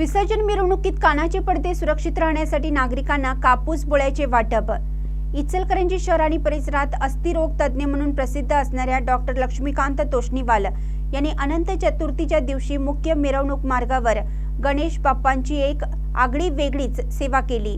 विसर्जन मिरवणुकीत कानाचे पडदे सुरक्षित राहण्यासाठी नागरिकांना कापूस बोळ्याचे वाटप. इचलकरंजी शहर आणि परिसरात अस्थिरोग तज्ज्ञ म्हणून प्रसिद्ध असणाऱ्या डॉक्टर लक्ष्मीकांत तोष्णीवाल यांनी अनंत चतुर्थीच्या दिवशी मुख्य मिरवणूक मार्गावर गणेश बाप्पांची एक आगळी वेगळीच सेवा केली.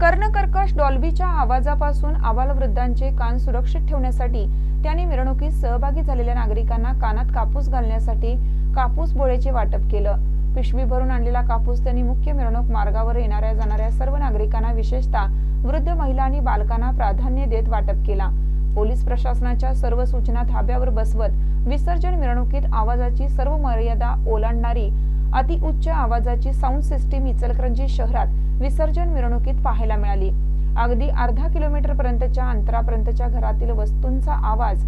कर्णकर्कश डॉल्बीच्या आवाजापासून आबालवृद्धांचे कान सुरक्षित ठेवण्यासाठी त्यांनी मिरवणुकीत सहभागी झालेल्या नागरिकांना कानात कापूस घालण्यासाठी कापूस बोळ्याचे वाटप केलं. पिशवी भरून आणलेला कापूस त्यांनी मुख्य मिरवणूक मार्गावर येणाऱ्या जाणाऱ्या सर्व नागरिकांना विशेषतः वृद्ध महिला आणि बालकांना प्राधान्य देत वाटप केला. पोलीस प्रशासनाच्या सर्व सूचना धाब्यावर बसवत विसर्जन मिरवणुकीत आवाजाची सर्व मर्यादा ओलांडणारी अति उच्च आवाजाची साऊंड सिस्टीम इचलकरंजी शहरात विसर्जन मिरवणुकीत पाहायला मिळाली. अगदी अर्धा किलोमीटर पर्यंतच्या अंतरापर्यंतच्या घरातील वस्तूंचा आवाज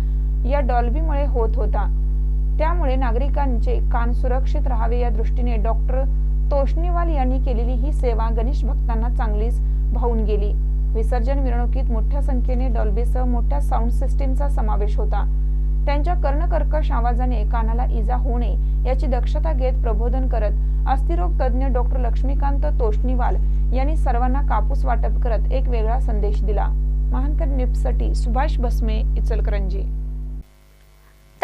या डॉल्बीमुळे होत होता. त्यामुळे नागरिकांचे कान सुरक्षित राहावे या दृष्टीने डॉक्टर तोष्णीवाल यांनी केलेली ही सेवा गणेश भक्तांना चांगलीच भावून गेली. विसर्जन मिरवणुकीत मोठ्या संख्येने डॉल्बीसह मोठ्या साऊंड सिस्टीमचा समावेश होता. त्यांच्या कर्णकर्कश आवाजाने कानाला इजा होऊ नये याची दक्षता घेत प्रबोधन करत अस्थिरोग तज्ज्ञ डॉक्टर लक्ष्मीकांत तोष्णीवाल यांनी सर्वांना कापूस वाटप करत एक वेगळा संदेश दिला. महानकर निपसटी सुभाष भस्मे इचलकरंजी.